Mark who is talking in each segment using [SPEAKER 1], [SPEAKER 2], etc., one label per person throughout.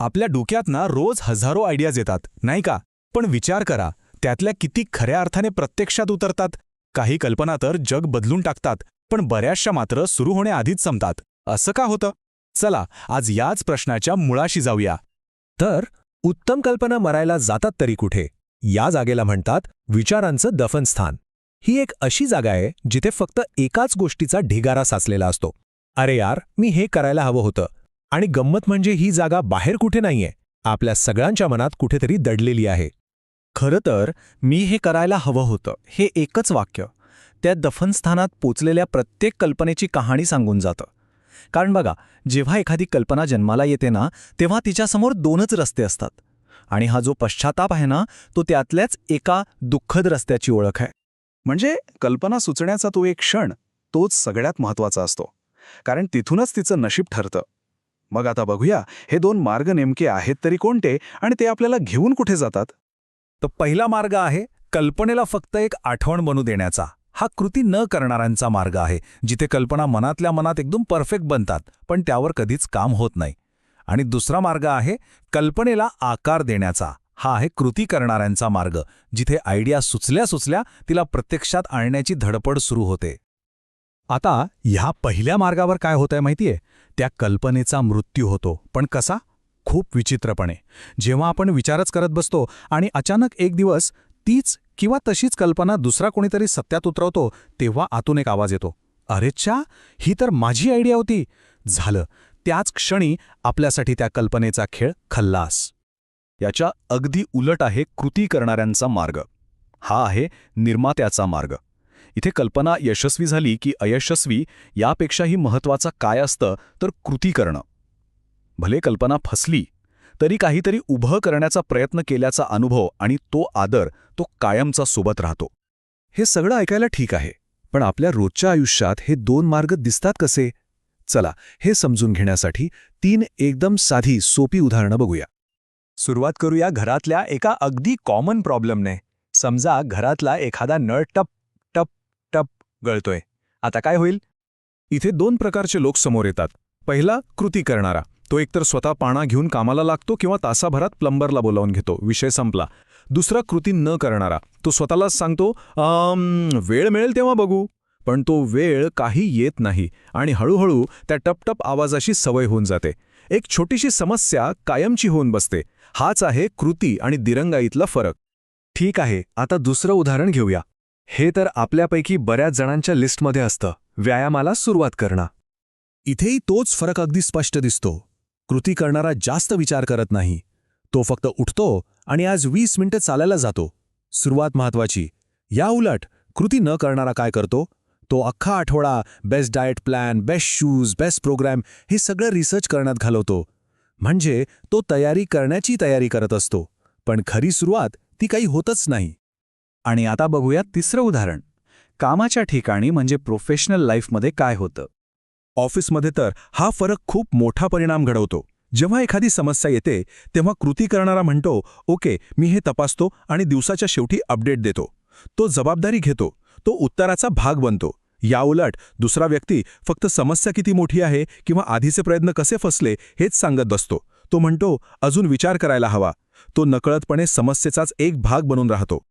[SPEAKER 1] आपल्या डोक्यात ना रोज हजारो आयडियाज येतात नाही का? पण विचार करा त्यातल्या किती खऱ्या अर्थाने प्रत्यक्षात उतरतात. काही कल्पना तर जग बदलून टाकतात पण बऱ्याचशा मात्र सुरू होण्याआधीच संपतात. असं का होतं? चला आज याच प्रश्नाच्या मुळाशी जाऊया.
[SPEAKER 2] तर उत्तम कल्पना मरायला जातात तरी कुठे? या जागेला म्हणतात विचारांचं दफनस्थान. ही एक अशी जागा आहे जिथे फक्त एकाच गोष्टीचा ढिगारा साचलेला असतो. अरे यार मी हे करायला हवं होतं. आणि गंमत म्हणजे ही जागा बाहेर कुठे नाहीये आपल्या सगळ्यांच्या मनात कुठेतरी दडलेली आहे.
[SPEAKER 3] खरं तर मी हे करायला हवं होतं हे एकच वाक्य. त्या दफनस्थानात पोचलेल्या प्रत्येक कल्पनेची कहाणी सांगून जातं. कारण बघा जेव्हा एखादी कल्पना जन्माला येते ना तेव्हा तिच्यासमोर दोनच रस्ते असतात. आणि हा जो पश्चाताप आहे ना तो त्यातल्याच एका दुःखद रस्त्याची ओळख आहे.
[SPEAKER 4] म्हणजे कल्पना सुचण्याचा तो एक क्षण तोच सगळ्यात महत्त्वाचा असतो. कारण तिथूनच तिचं नशीब ठरतं. मग आता बघूया हे दोन मार्ग नेमके आहेत तरी कोणते आणि ते आपल्याला घेऊन कुठे जातात?
[SPEAKER 1] तर पहिला मार्ग आहे कल्पनेला फक्त एक आठवण बनू देण्याचा. हा कृती न करणाऱ्यांचा मार्ग आहे जिथे कल्पना मनातल्या मनात एकदम परफेक्ट बनतात पण त्यावर कधीच काम होत नाही. आणि दुसरा मार्ग आहे कल्पनेला आकार देण्याचा. हा आहे कृती करणाऱ्यांचा मार्ग जिथे आयडिया सुचल्या सुचल्या तिला प्रत्यक्षात आणण्याची धडपड सुरू होते. आता ह्या पहिल्या मार्गावर काय होतंय माहितीये? त्या कल्पनेचा मृत्यू होतो. पण कसा? खूप विचित्रपणे. जेव्हा आपण विचारच करत बसतो आणि अचानक एक दिवस तीच किंवा तशीच कल्पना दुसरा कोणीतरी सत्यात उतरवतो तेव्हा आतून एक आवाज येतो. अरेच्छा ही तर माझी आयडिया होती. झालं. त्याच क्षणी आपल्यासाठी त्या कल्पनेचा खेळ खल्लास.
[SPEAKER 3] याच्या अगदी उलट आहे कृती करणाऱ्यांचा मार्ग. हा आहे निर्मात्याचा मार्ग. इथे कल्पना यशस्वी झाली की अयशस्वी यापेक्षाही महत्त्वाचा काय असतं तर कृती करणं. भले कल्पना फसली तरी काहीतरी उभं करण्याचा प्रयत्न केल्याचा अनुभव आणि तो आदर तो कायमचा सोबत राहतो. हे सगळं ऐकायला ठीक आहे पण आपल्या रोजच्या आयुष्यात हे दोन मार्ग दिसतात कसे? चला हे समजून घेण्यासाठी तीन एकदम साधी सोपी उदाहरणं बघूया.
[SPEAKER 2] सुरुवात करूया घरातल्या एका अगदी कॉमन प्रॉब्लेमने समजा घरातला एखादा नळ टप गळतोय. आता काय होईल?
[SPEAKER 1] इथे दोन प्रकारचे लोक समोर येतात. पहिला कृती करणारा. तो एकतर स्वतः पाणा घेऊन कामाला लागतो किंवा तासाभरात प्लंबरला बोलावून घेतो. विषय संपला. दुसरा कृती न करणारा. तो स्वतःलाच सांगतो वेळ मिळेल तेव्हा बघू. पण तो वेळ काही येत नाही आणि हळूहळू त्या टपटप आवाजाशी सवय होऊन जाते. एक छोटीशी समस्या कायमची होऊन बसते. हाच आहे कृती आणि दिरंगाईतला फरक.
[SPEAKER 2] ठीक आहे आता दुसरं उदाहरण घेऊया. हे तर आपल्यापैकी बऱ्याच जणांच्या लिस्टमध्ये असतं. व्यायामाला सुरुवात करणं.
[SPEAKER 1] इथेही तोच फरक अगदी स्पष्ट दिसतो. कृती करणारा जास्त विचार करत नाही. तो फक्त उठतो आणि आज वीस मिनिटं चालायला जातो. सुरुवात महत्वाची या उलट कृती न करणारा काय करतो? तो अख्खा आठवडा best diet plan best shoes best programme हे सगळं रिसर्च करण्यात घालवतो. म्हणजे तो तयारी करण्याची तयारी करत असतो. पण खरी सुरुवात ती काही होतच नाही.
[SPEAKER 3] आणि आता बघूया तिसरं उदाहरण. कामाच्या ठिकाणी म्हणजे प्रोफेशनल लाईफमध्ये काय होतं?
[SPEAKER 1] ऑफिसमध्ये तर हा फरक खूप मोठा परिणाम घडवतो. जेव्हा एखादी समस्या येते तेव्हा कृती करणारा म्हणतो ओके मी हे तपासतो आणि दिवसाच्या शेवटी अपडेट देतो. तो जबाबदारी घेतो तो उत्तराचा भाग बनतो. याउलट दुसरा व्यक्ती फक्त समस्या किती मोठी आहे किंवा आधीचे प्रयत्न कसे फसले हेच सांगत बसतो. तो म्हणतो अजून विचार करायला हवा. तो नकळतपणे समस्येचाच एक भाग बनून राहतो.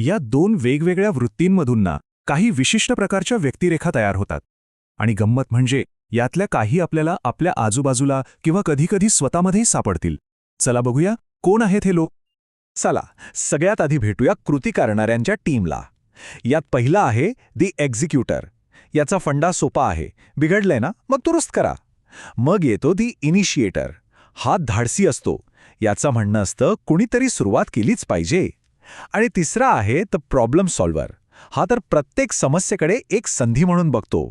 [SPEAKER 2] या दोन वेगवेगळ्या वृत्तींमधूनना काही विशिष्ट प्रकारच्या व्यक्तिरेखा तयार होतात. आणि गंमत म्हणजे यातल्या काही आपल्याला आपल्या आजूबाजूला किंवा कधीकधी स्वतःमध्येही सापडतील. चला बघूया कोण आहेत हे लोक?
[SPEAKER 3] चला सगळ्यात आधी भेटूया कृती करणाऱ्यांच्या टीमला. यात पहिला आहे दी एक्झिक्युटर. याचा फंडा सोपा आहे. बिघडलंय ना? मग दुरुस्त करा. मग येतो दी इनिशिएटर. हा धाडसी असतो. याचं म्हणणं असतं कुणीतरी सुरुवात केलीच पाहिजे. आणि तिसरा आहे द प्रॉब्लेम सॉल्व्हर. हा तर प्रत्येक समस्येकडे एक संधी म्हणून बघतो.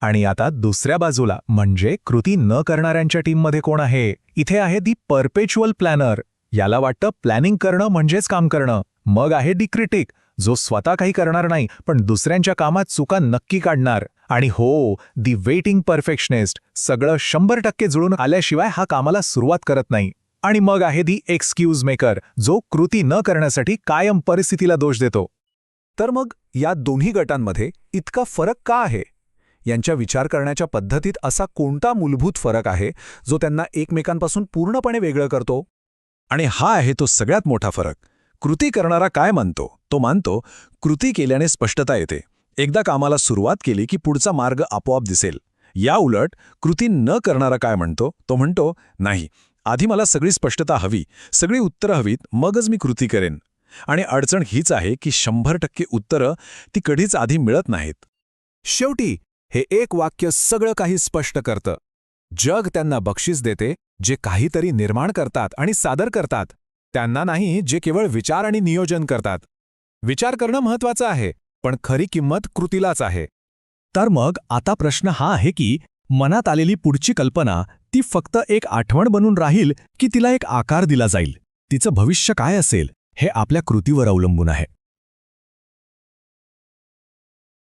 [SPEAKER 2] आणि आता दुसऱ्या बाजूला म्हणजे कृती न करणाऱ्यांच्या टीममध्ये कोण आहे? इथे आहे दी परपेच्युअल प्लॅनर. याला वाटतं प्लॅनिंग करणं म्हणजेच काम करणं. मग आहे दी क्रिटिक जो स्वतः काही करणार नाही पण दुसऱ्यांच्या कामात चुका नक्की काढणार. आणि हो दी वेटिंग परफेक्शनिस्ट सगळं शंभर टक्के जुळून आल्याशिवाय हा कामाला सुरुवात करत नाही. आणि मग आहे दी एक्सक्यूज मेकर जो कृती न करण्यासाठी कायम परिस्थितीला दोष देतो. तर मग या दोन्ही गटांमध्ये इतका फरक का आहे?
[SPEAKER 1] यांच्या विचार करण्याच्या पद्धतीत असा कोणता मूलभूत फरक आहे जो त्यांना एकमेकांपासून पूर्णपणे वेगळं करतो?
[SPEAKER 2] आणि हा आहे तो सगळ्यात मोठा फरक. कृती करणारा काय मानतो? तो मानतो कृती केल्याने स्पष्टता येते. एकदा कामाला सुरुवात केली की पुढचा मार्ग आपोआप दिसेल. या उलट कृती न करणारा काय म्हणतो? तो म्हणतो नाही आधी मला सगळी स्पष्टता हवी सगळी उत्तरं हवीत मगच मी कृती करेन. आणि अडचण हीच आहे की शंभर टक्के उत्तरं ती कधीच आधी मिळत नाहीत.
[SPEAKER 1] शेवटी हे एक वाक्य सगळं काही स्पष्ट करतं. जग त्यांना बक्षीस देते जे काहीतरी निर्माण करतात आणि सादर करतात. त्यांना नाही जे केवळ विचार आणि नियोजन करतात. विचार करणं महत्वाचं आहे पण खरी किंमत कृतीलाच आहे.
[SPEAKER 2] तर मग आता प्रश्न हा आहे की मनात आलेली पुढची कल्पना ती फक्त एक आठवण बनून राहील की तिला एक आकार दिला जाईल. तिचं भविष्य काय असेल हे आपल्या कृतीवर अवलंबून आहे.